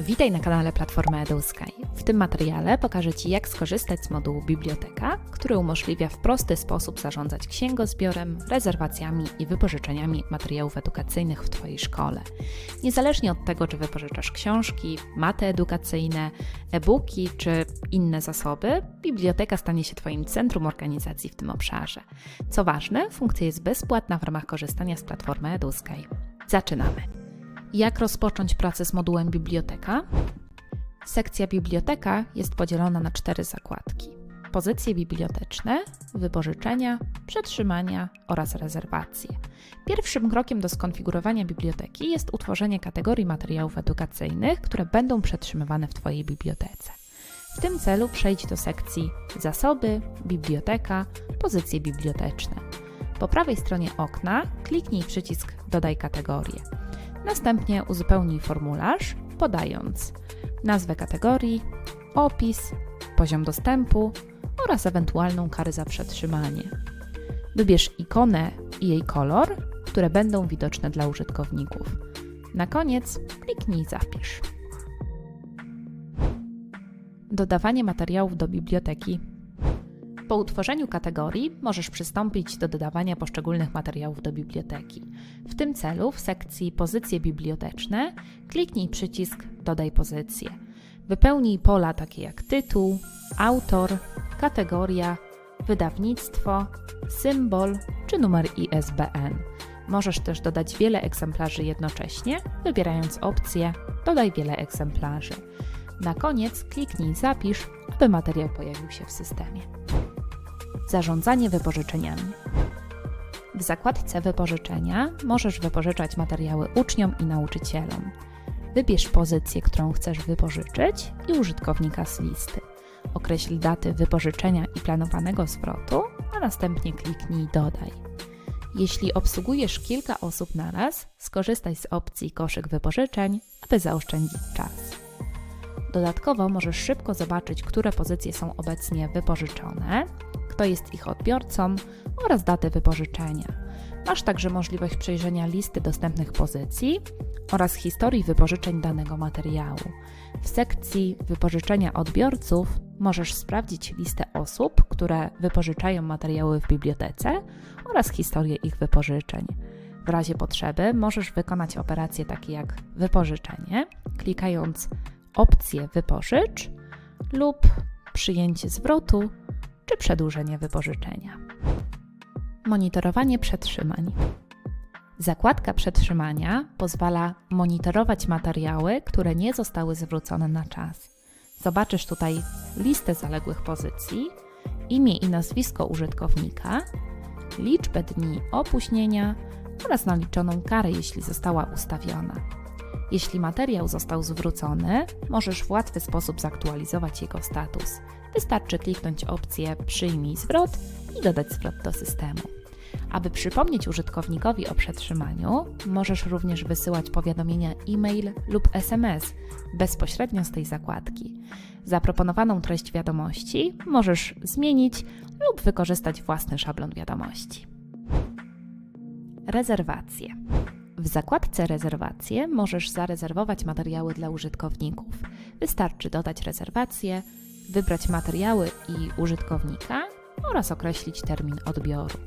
Witaj na kanale Platformy EduSky. W tym materiale pokażę Ci, jak skorzystać z modułu Biblioteka, który umożliwia w prosty sposób zarządzać księgozbiorem, rezerwacjami i wypożyczeniami materiałów edukacyjnych w Twojej szkole. Niezależnie od tego, czy wypożyczasz książki, maty edukacyjne, e-booki czy inne zasoby, biblioteka stanie się Twoim centrum organizacji w tym obszarze. Co ważne, funkcja jest bezpłatna w ramach korzystania z platformy EduSky. Zaczynamy. Jak rozpocząć pracę z modułem biblioteka? Sekcja biblioteka jest podzielona na cztery zakładki: pozycje biblioteczne, wypożyczenia, przetrzymania oraz rezerwacje. Pierwszym krokiem do skonfigurowania biblioteki jest utworzenie kategorii materiałów edukacyjnych, które będą przetrzymywane w Twojej bibliotece. W tym celu przejdź do sekcji Zasoby, Biblioteka, Pozycje biblioteczne. Po prawej stronie okna kliknij przycisk Dodaj kategorię. Następnie uzupełnij formularz, podając nazwę kategorii, opis, poziom dostępu oraz ewentualną karę za przetrzymanie. Wybierz ikonę i jej kolor, które będą widoczne dla użytkowników. Na koniec kliknij Zapisz. Dodawanie materiałów do biblioteki po utworzeniu kategorii możesz przystąpić do dodawania poszczególnych materiałów do biblioteki. W tym celu w sekcji Pozycje biblioteczne kliknij przycisk Dodaj pozycję. Wypełnij pola takie jak tytuł, autor, kategoria, wydawnictwo, symbol czy numer ISBN. Możesz też dodać wiele egzemplarzy jednocześnie, wybierając opcję Dodaj wiele egzemplarzy. Na koniec kliknij Zapisz, aby materiał pojawił się w systemie. Zarządzanie wypożyczeniami. W zakładce Wypożyczenia możesz wypożyczać materiały uczniom i nauczycielom. Wybierz pozycję, którą chcesz wypożyczyć i użytkownika z listy. Określ daty wypożyczenia i planowanego zwrotu, a następnie kliknij Dodaj. Jeśli obsługujesz kilka osób naraz, skorzystaj z opcji Koszyk wypożyczeń, aby zaoszczędzić czas. Dodatkowo możesz szybko zobaczyć, które pozycje są obecnie wypożyczone, kto jest ich odbiorcą oraz datę wypożyczenia. Masz także możliwość przejrzenia listy dostępnych pozycji oraz historii wypożyczeń danego materiału. W sekcji wypożyczenia odbiorców możesz sprawdzić listę osób, które wypożyczają materiały w bibliotece oraz historię ich wypożyczeń. W razie potrzeby możesz wykonać operacje takie jak wypożyczenie, klikając opcję wypożycz lub przyjęcie zwrotu czy przedłużenie wypożyczenia. Monitorowanie przetrzymań. Zakładka przetrzymania pozwala monitorować materiały, które nie zostały zwrócone na czas. Zobaczysz tutaj listę zaległych pozycji, imię i nazwisko użytkownika, liczbę dni opóźnienia oraz naliczoną karę, jeśli została ustawiona. Jeśli materiał został zwrócony, możesz w łatwy sposób zaktualizować jego status. Wystarczy kliknąć opcję Przyjmij zwrot i dodać zwrot do systemu. Aby przypomnieć użytkownikowi o przetrzymaniu, możesz również wysyłać powiadomienia e-mail lub SMS bezpośrednio z tej zakładki. Zaproponowaną treść wiadomości możesz zmienić lub wykorzystać własny szablon wiadomości. Rezerwacje. W zakładce Rezerwacje możesz zarezerwować materiały dla użytkowników. Wystarczy dodać rezerwację, wybrać materiały i użytkownika oraz określić termin odbioru.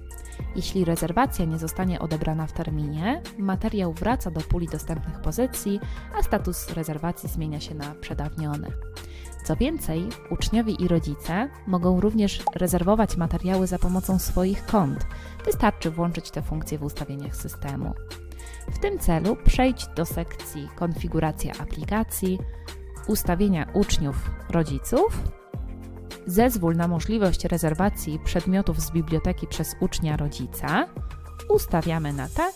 Jeśli rezerwacja nie zostanie odebrana w terminie, materiał wraca do puli dostępnych pozycji, a status rezerwacji zmienia się na przedawniony. Co więcej, uczniowie i rodzice mogą również rezerwować materiały za pomocą swoich kont. Wystarczy włączyć te funkcje w ustawieniach systemu. Tym celu przejdź do sekcji Konfiguracja aplikacji, Ustawienia uczniów, rodziców. Zezwól na możliwość rezerwacji przedmiotów z biblioteki przez ucznia rodzica. Ustawiamy na tak,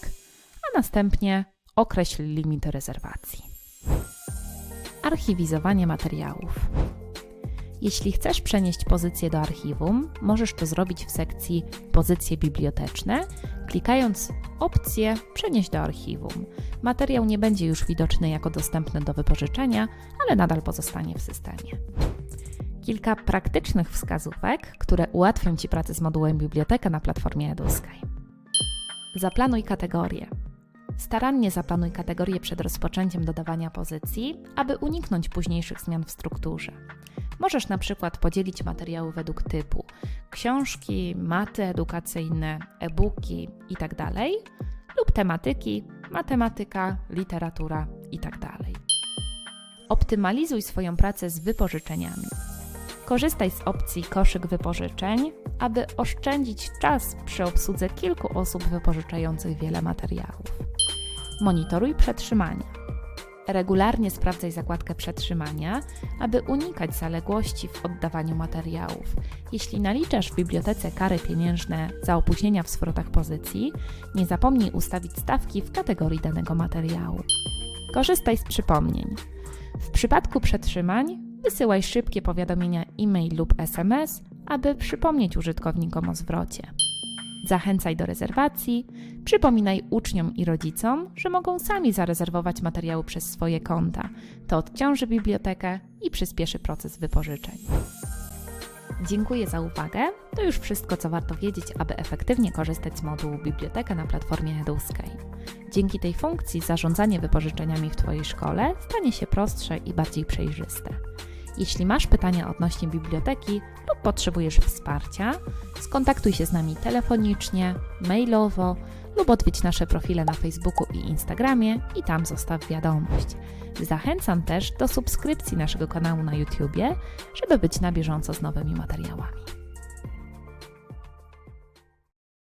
a następnie określ limity rezerwacji. Archiwizowanie materiałów. Jeśli chcesz przenieść pozycję do archiwum, możesz to zrobić w sekcji Pozycje biblioteczne, klikając opcję Przenieść do archiwum. Materiał nie będzie już widoczny jako dostępny do wypożyczenia, ale nadal pozostanie w systemie. Kilka praktycznych wskazówek, które ułatwią Ci pracę z modułem biblioteka na platformie EduSky. Zaplanuj kategorie. Starannie zaplanuj kategorie przed rozpoczęciem dodawania pozycji, aby uniknąć późniejszych zmian w strukturze. Możesz na przykład podzielić materiały według typu książki, maty edukacyjne, e-booki itd. lub tematyki matematyka, literatura itd. Optymalizuj swoją pracę z wypożyczeniami. Korzystaj z opcji koszyk wypożyczeń, aby oszczędzić czas przy obsłudze kilku osób wypożyczających wiele materiałów. Monitoruj przetrzymania. Regularnie sprawdzaj zakładkę przetrzymania, aby unikać zaległości w oddawaniu materiałów. Jeśli naliczasz w bibliotece kary pieniężne za opóźnienia w zwrotach pozycji, nie zapomnij ustawić stawki w kategorii danego materiału. Korzystaj z przypomnień. W przypadku przetrzymań wysyłaj szybkie powiadomienia e-mail lub SMS, aby przypomnieć użytkownikom o zwrocie. Zachęcaj do rezerwacji, przypominaj uczniom i rodzicom, że mogą sami zarezerwować materiały przez swoje konta. To odciąży bibliotekę i przyspieszy proces wypożyczeń. Dziękuję za uwagę. To już wszystko, co warto wiedzieć, aby efektywnie korzystać z modułu Biblioteka na platformie Eduskay. Dzięki tej funkcji zarządzanie wypożyczeniami w Twojej szkole stanie się prostsze i bardziej przejrzyste. Jeśli masz pytania odnośnie biblioteki lub potrzebujesz wsparcia, skontaktuj się z nami telefonicznie, mailowo lub odwiedź nasze profile na Facebooku i Instagramie i tam zostaw wiadomość. Zachęcam też do subskrypcji naszego kanału na YouTubie, żeby być na bieżąco z nowymi materiałami.